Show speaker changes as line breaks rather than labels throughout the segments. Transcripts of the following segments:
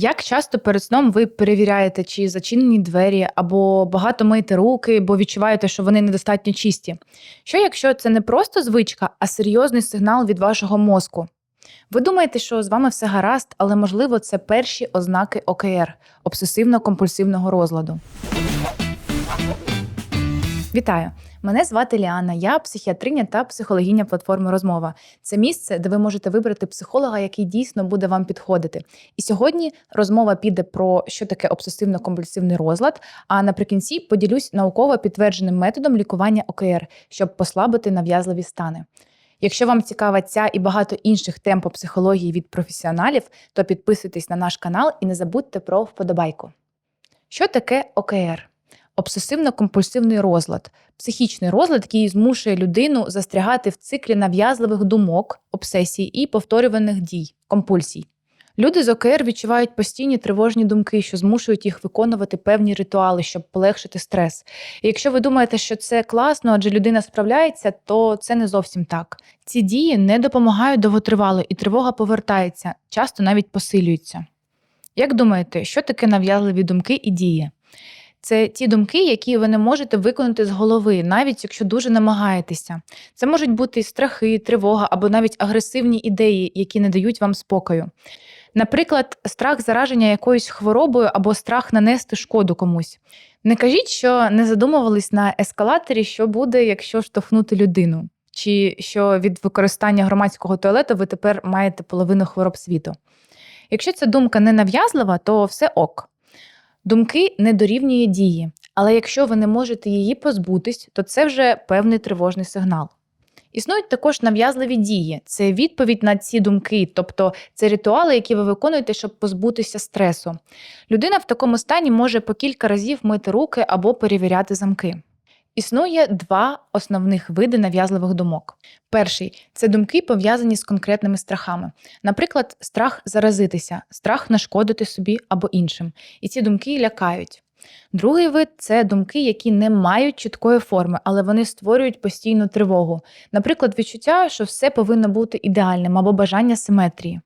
Як часто перед сном ви перевіряєте, чи зачинені двері, або багато миєте руки, бо відчуваєте, що вони недостатньо чисті? Що якщо це не просто звичка, а серйозний сигнал від вашого мозку? Ви думаєте, що з вами все гаразд, але можливо це перші ознаки ОКР обсесивно-компульсивного розладу. Вітаю! Мене звати Ліана, я психіатриня та психологиня платформи Розмова. Це місце, де ви можете вибрати психолога, який дійсно буде вам підходити. І сьогодні розмова піде про що таке обсесивно-компульсивний розлад. А наприкінці поділюсь науково підтвердженим методом лікування ОКР, щоб послабити нав'язливі стани. Якщо вам цікава ця і багато інших тем по психології від професіоналів, то підписуйтесь на наш канал і не забудьте про вподобайку. Що таке ОКР? Обсесивно-компульсивний розлад, психічний розлад, який змушує людину застрягати в циклі нав'язливих думок, обсесій і повторюваних дій, компульсій. Люди з ОКР відчувають постійні тривожні думки, що змушують їх виконувати певні ритуали, щоб полегшити стрес. І якщо ви думаєте, що це класно, адже людина справляється, то це не зовсім так. Ці дії не допомагають довготривало, і тривога повертається, часто навіть посилюється. Як думаєте, що таке нав'язливі думки і дії? Це ті думки, які ви не можете виконати з голови, навіть якщо дуже намагаєтеся. Це можуть бути страхи, тривога або навіть агресивні ідеї, які не дають вам спокою. Наприклад, страх зараження якоюсь хворобою або страх нанести шкоду комусь. Не кажіть, що не задумувались на ескалаторі, що буде, якщо штовхнути людину, чи що від використання громадського туалету ви тепер маєте половину хвороб світу. Якщо ця думка не нав'язлива, то все ок. Думки не дорівнює дії, але якщо ви не можете її позбутись, то це вже певний тривожний сигнал. Існують також нав'язливі дії, це відповідь на ці думки, тобто це ритуали, які ви виконуєте, щоб позбутися стресу. Людина в такому стані може по кілька разів мити руки або перевіряти замки. Існує два основних види нав'язливих думок. Перший це думки, пов'язані з конкретними страхами, наприклад, страх заразитися, страх нашкодити собі або іншим. І ці думки лякають. Другий вид це думки, які не мають чіткої форми, але вони створюють постійну тривогу. Наприклад, відчуття, що все повинно бути ідеальним або бажання симетрії.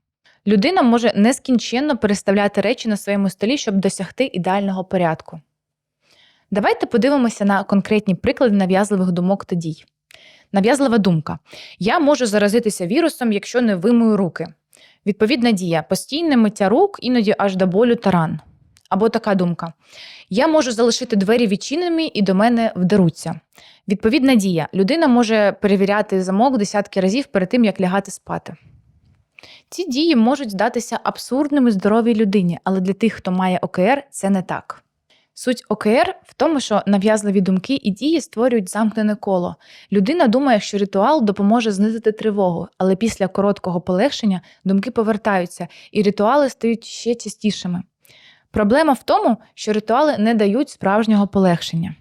Людина може нескінченно переставляти речі на своєму столі, щоб досягти ідеального порядку. Давайте подивимося на конкретні приклади нав'язливих думок та дій. Нав'язлива думка: я можу заразитися вірусом, якщо не вимою руки. Відповідна дія постійне миття рук, іноді аж до болю та ран. Або така думка: я можу залишити двері відчиненими і до мене вдаруться. Відповідна дія. Людина може перевіряти замок десятки разів перед тим, як лягати спати. Ці дії можуть здатися абсурдними здоровій людині, але для тих, хто має ОКР, це не так. Суть ОКР в тому, що нав'язливі думки і дії створюють замкнене коло. Людина думає, що ритуал допоможе знизити тривогу, але після короткого полегшення думки повертаються, і ритуали стають ще частішими. Проблема в тому, що ритуали не дають справжнього полегшення.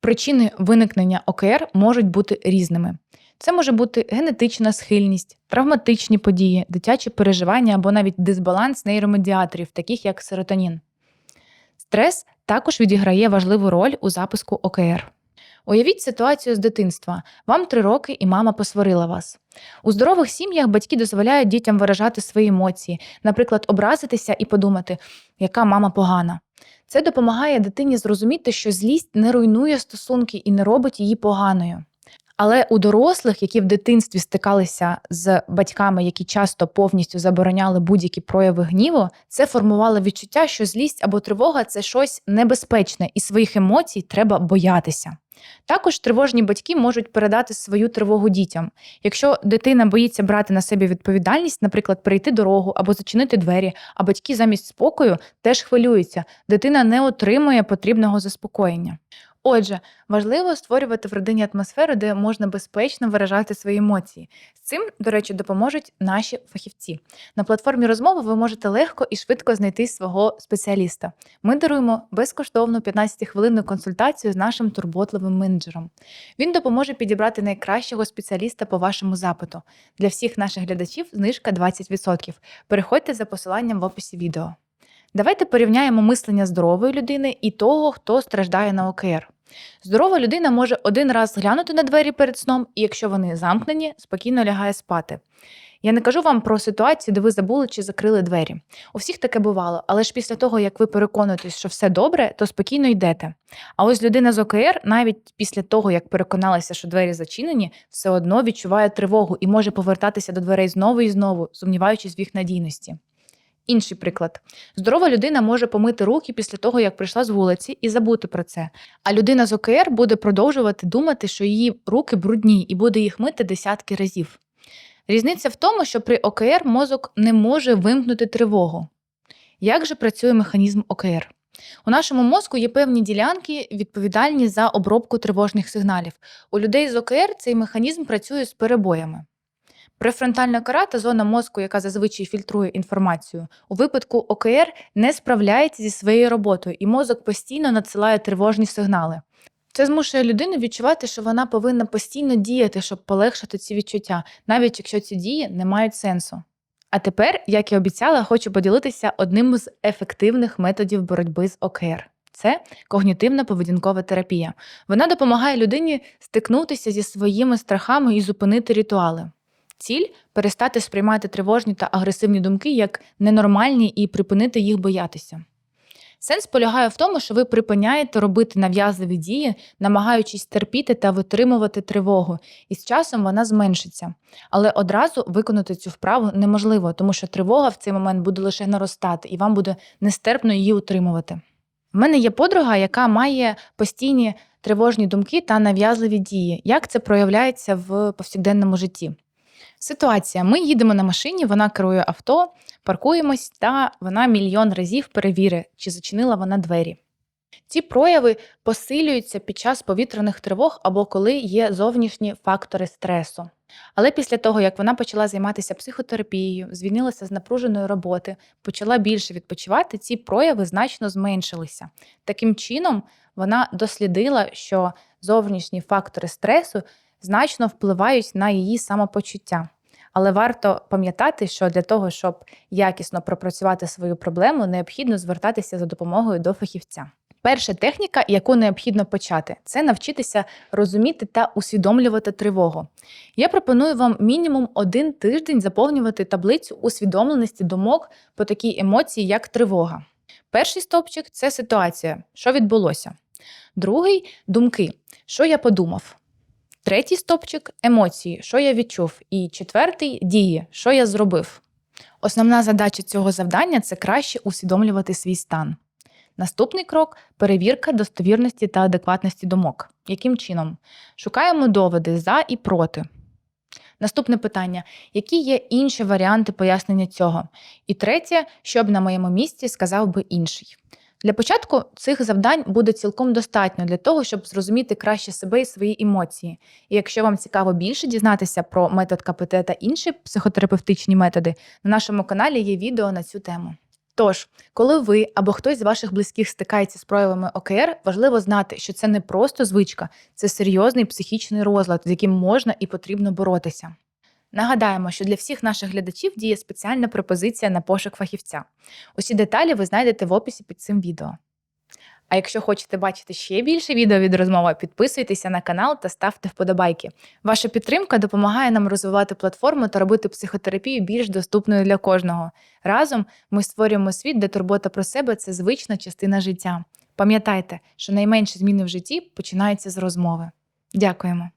Причини виникнення ОКР можуть бути різними. Це може бути генетична схильність, травматичні події, дитячі переживання або навіть дисбаланс нейромедіаторів, таких як серотонін. Стрес також відіграє важливу роль у запуску ОКР. Уявіть ситуацію з дитинства. Вам три роки і мама посварила вас. У здорових сім'ях батьки дозволяють дітям виражати свої емоції, наприклад, образитися і подумати, яка мама погана. Це допомагає дитині зрозуміти, що злість не руйнує стосунки і не робить її поганою. Але у дорослих, які в дитинстві стикалися з батьками, які часто повністю забороняли будь-які прояви гніву, це формувало відчуття, що злість або тривога це щось небезпечне, і своїх емоцій треба боятися. Також тривожні батьки можуть передати свою тривогу дітям. Якщо дитина боїться брати на себе відповідальність, наприклад, перейти дорогу або зачинити двері, а батьки замість спокою теж хвилюються, дитина не отримує потрібного заспокоєння. Отже, важливо створювати в родині атмосферу, де можна безпечно виражати свої емоції. З цим, до речі, допоможуть наші фахівці. На платформі розмови ви можете легко і швидко знайти свого спеціаліста. Ми даруємо безкоштовну 15-хвилинну консультацію з нашим турботливим менеджером. Він допоможе підібрати найкращого спеціаліста по вашому запиту. Для всіх наших глядачів знижка 20%. Переходьте за посиланням в описі відео. Давайте порівняємо мислення здорової людини і того, хто страждає на ОКР. Здорова людина може один раз глянути на двері перед сном, і якщо вони замкнені, спокійно лягає спати. Я не кажу вам про ситуацію, де ви забули чи закрили двері. У всіх таке бувало, але ж після того, як ви переконуєтесь, що все добре, то спокійно йдете. А ось людина з ОКР, навіть після того, як переконалася, що двері зачинені, все одно відчуває тривогу і може повертатися до дверей знову і знову, сумніваючись в їх надійності. Інший приклад: здорова людина може помити руки після того, як прийшла з вулиці, і забути про це. А людина з ОКР буде продовжувати думати, що її руки брудні, і буде їх мити десятки разів. Різниця в тому, що при ОКР мозок не може вимкнути тривогу. Як же працює механізм ОКР? У нашому мозку є певні ділянки, відповідальні за обробку тривожних сигналів. У людей з ОКР цей механізм працює з перебоями. Префронтальна кора та зона мозку, яка зазвичай фільтрує інформацію, у випадку ОКР не справляється зі своєю роботою, і мозок постійно надсилає тривожні сигнали. Це змушує людину відчувати, що вона повинна постійно діяти, щоб полегшити ці відчуття, навіть якщо ці дії не мають сенсу. А тепер, як і обіцяла, хочу поділитися одним з ефективних методів боротьби з ОКР. Це когнітивна поведінкова терапія. Вона допомагає людині стикнутися зі своїми страхами і зупинити ритуали. Ціль перестати сприймати тривожні та агресивні думки як ненормальні і припинити їх боятися. Сенс полягає в тому, що ви припиняєте робити нав'язливі дії, намагаючись терпіти та витримувати тривогу, і з часом вона зменшиться. Але одразу виконати цю вправу неможливо, тому що тривога в цей момент буде лише наростати, і вам буде нестерпно її утримувати. В мене є подруга, яка має постійні тривожні думки та нав'язливі дії. Як це проявляється в повсякденному житті? Ситуація: ми їдемо на машині, вона керує авто, паркуємось, та вона мільйон разів перевірить, чи зачинила вона двері. Ці прояви посилюються під час повітряних тривог або коли є зовнішні фактори стресу. Але після того, як вона почала займатися психотерапією, звільнилася з напруженої роботи, почала більше відпочивати, ці прояви значно зменшилися. Таким чином, вона дослідила, що зовнішні фактори стресу значно впливають на її самопочуття. Але варто пам'ятати, що для того, щоб якісно пропрацювати свою проблему, необхідно звертатися за допомогою до фахівця. Перша техніка, яку необхідно почати, це навчитися розуміти та усвідомлювати тривогу. Я пропоную вам мінімум один тиждень заповнювати таблицю усвідомленості думок по такій емоції, як тривога. Перший стовпчик це ситуація, що відбулося. Другий думки, що я подумав. Третій стопчик емоції, що я відчув. І четвертий дії, що я зробив. Основна задача цього завдання це краще усвідомлювати свій стан. Наступний крок перевірка достовірності та адекватності думок. Яким чином? Шукаємо доводи за і проти. Наступне питання: які є інші варіанти пояснення цього? І третє, що б на моєму місці сказав би інший. Для початку цих завдань буде цілком достатньо для того, щоб зрозуміти краще себе і свої емоції. І якщо вам цікаво більше дізнатися про метод КПТ та інші психотерапевтичні методи, на нашому каналі є відео на цю тему. Тож, коли ви або хтось з ваших близьких стикається з проявами ОКР, важливо знати, що це не просто звичка, це серйозний психічний розлад, з яким можна і потрібно боротися. Нагадаємо, що для всіх наших глядачів діє спеціальна пропозиція на пошук фахівця. Усі деталі ви знайдете в описі під цим відео. А якщо хочете бачити ще більше відео від розмови, підписуйтеся на канал та ставте вподобайки. Ваша підтримка допомагає нам розвивати платформу та робити психотерапію більш доступною для кожного. Разом ми створюємо світ, де турбота про себе це звична частина життя. Пам'ятайте, що найменші зміни в житті починаються з розмови. Дякуємо.